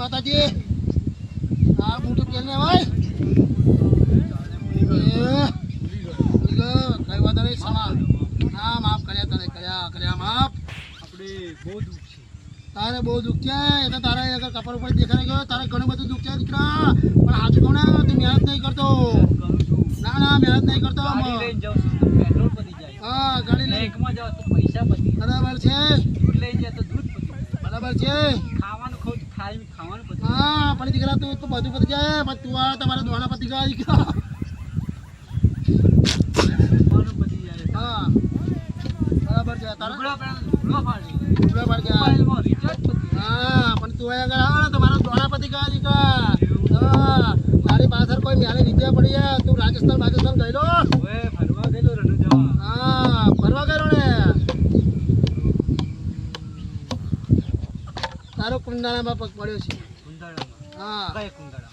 માતાજી. આ મોટું તેલ ને ભાઈ? કરવા તારે સવા ના માફ કર્યા તારે કર્યા કર્યા માફ. બહુ દુઃખ છે. તારે બહુ દુઃખ એ તો તારે અગર કપડ ઉપર દેખાઈ ગયો તારે ઘણું બધું દુઃખ છે દીકરા પણ સાચું કહું તું મહેનત નહીં કરતો. ના ના મહેનત નહીં કરતો હા ગાડી લઈ પૈસા બરાબર છે? દૂધ લઈને જાય તો દૂધ બરાબર છે? ખાવાનું ખાઉં ખાઈ ખાવાનું પતી જાય. હા પણ દીકરા તું તો બધું પતી જાય. પણ તું આ તમારા દોણા પતી ગયા દીકરા ખાવાનું પતી જાય. હા. બરાબર છે તારા? પાડી હા પણ તું આગળ આવો ને તો મારા દોણા પતી ગયા દીકરા. હા તારી પાછળ કોઈ મ્યાની વિદ્યા પડી તું રાજસ્થાન રાજસ્થાન ગયેલો રણુ જવા હા ફરવા ગયેલો ને તારો કુંડાળામાં પગ પડ્યો છે. હા. કઈ કુંડાળા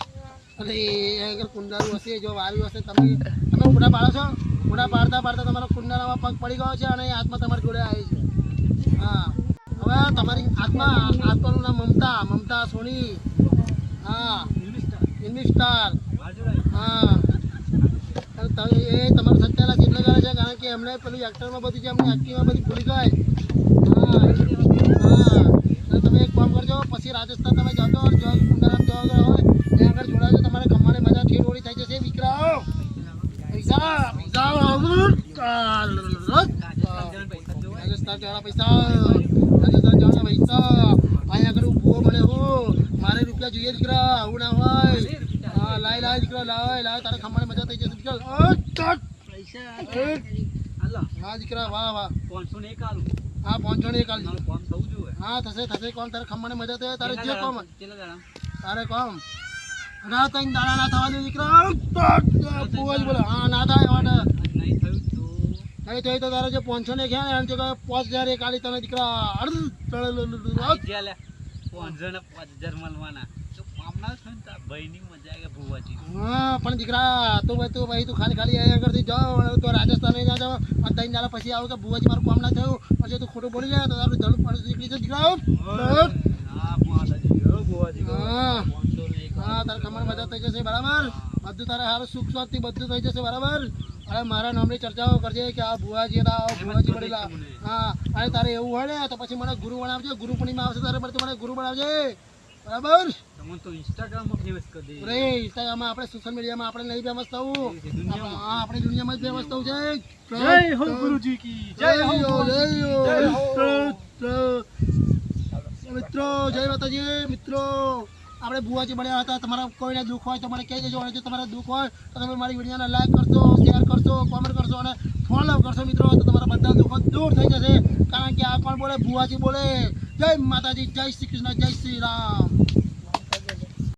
અને એ આગળ કુંડાળું હશે જો વાર્યું હશે તમે તમે ઉડા પાડો છો? ઉડા પાડતા પાડતા તમારો કુંડાળામાં પગ પડી ગયો છે અને આત્મા તમારી જોડે આવી છે. હા. હવે તમારી આત્મા આત્માનું નામ મમતા મમતા સોની. હા. મિનિસ્ટર. સ્ટાર હા. એ તમારું સત્યાલા કરે છે કારણ કે એમને પેલું એક્ટરમાં બધું છે એમની એક્ટિંગમાં બધી ભૂલી ગઈ. હા. હા અને તમે એક કામ કરજો રાજસ્થાન તમે જાઓ તો કુંડારામ જવા ગયા હોય. ત્યાં આગળ જોડાજો તમારે ગમવાની મજા ઠેર ઓળી થઈ જશે. દીકરાઓ પૈસા પૈસા રાજસ્થાન જવાના પૈસા. રાજસ્થાન જવાના પૈસા. અહીંયા આગળ મળે હો. મારે રૂપિયા જોઈએ દીકરા આવું ના હોય. હા લાય લાય દીકરા લાય લાય. તારે ખમવાની મજા થઈ જશે. દીકરા અ, હા દીકરા વાહ વાહ. પાંચસો ને એક આલું. હા પાંચસો ને કાલ મારું કામ થવું હા થશે થશે. કોમ તારે ખમણ મજા થાય તારે જે કોમ તારે કોમ? ના તઈ દાડા ના થવા દે દીકરા જ બોલે હા ના થાય માટે નહીં થઈ તો. તારે જે પહોંચો ને ગયા ને એમ છે કે પાંચ હજાર એક આલી તને દીકરા. પાંચસો ને પાંચ હજાર મળવાના પણ દીકરા તું ભાઈ તું ભાઈ તું ખાલી ખાલી અહીંયા કરતી જાઓ તો રાજસ્થાન ના જાઓ અને ત્રણ દાડા પછી આવું કે બુવાજી મારું કામ ના થયું. પછી તું ખોટું બોલી જાય તો તારું ધડ પડે નીકળી જાય દીકરા હા. તારે કમર મજા થઈ જશે બરાબર? બધું તારે સારું સુખ શાંતિ બધું થઈ જશે બરાબર? અરે મારા નામની ચર્ચાઓ કરજે કે આ ભુવાજી હતા આ ભુવાજી મળેલા હા અને તારે એવું હોય ને તો પછી મને ગુરુ બનાવજે ગુરુ પૂર્ણિમા આવશે તારે પછી મને ગુરુ બનાવજે. બરાબર? તો ઇન્સ્ટાગ્રામમાં ફેમસ કરી દે અરે ઇન્સ્ટાગ્રામમાં આપણે સોશિયલ મીડિયામાં આપણે નહીં ફેમસ થવું હા આપણે દુનિયામાં જ ફેમસ થવું છે જય હો ગુરુજી કી. જય હો જય હો. જય હો. મિત્રો મિત્રો જય માતાજી મિત્રો. આપણે બુવાજી બન્યા હતા. તમારા કોઈને દુઃખ હોય તો મને કહી દેજો અને જો તમારે દુઃખ હોય તો તમે મારી વિડીયોને લાઈક કરશો શેર કરશો કોમેન્ટ કરશો અને ફોલો કરશો મિત્રો. તો તમારા બધા દુઃખો દૂર થઈ જશે. કારણ કે આ કોણ બોલે બુવાજી બોલે. જય માતાજી, જય શ્રી કૃષ્ણ, જય શ્રી રામ.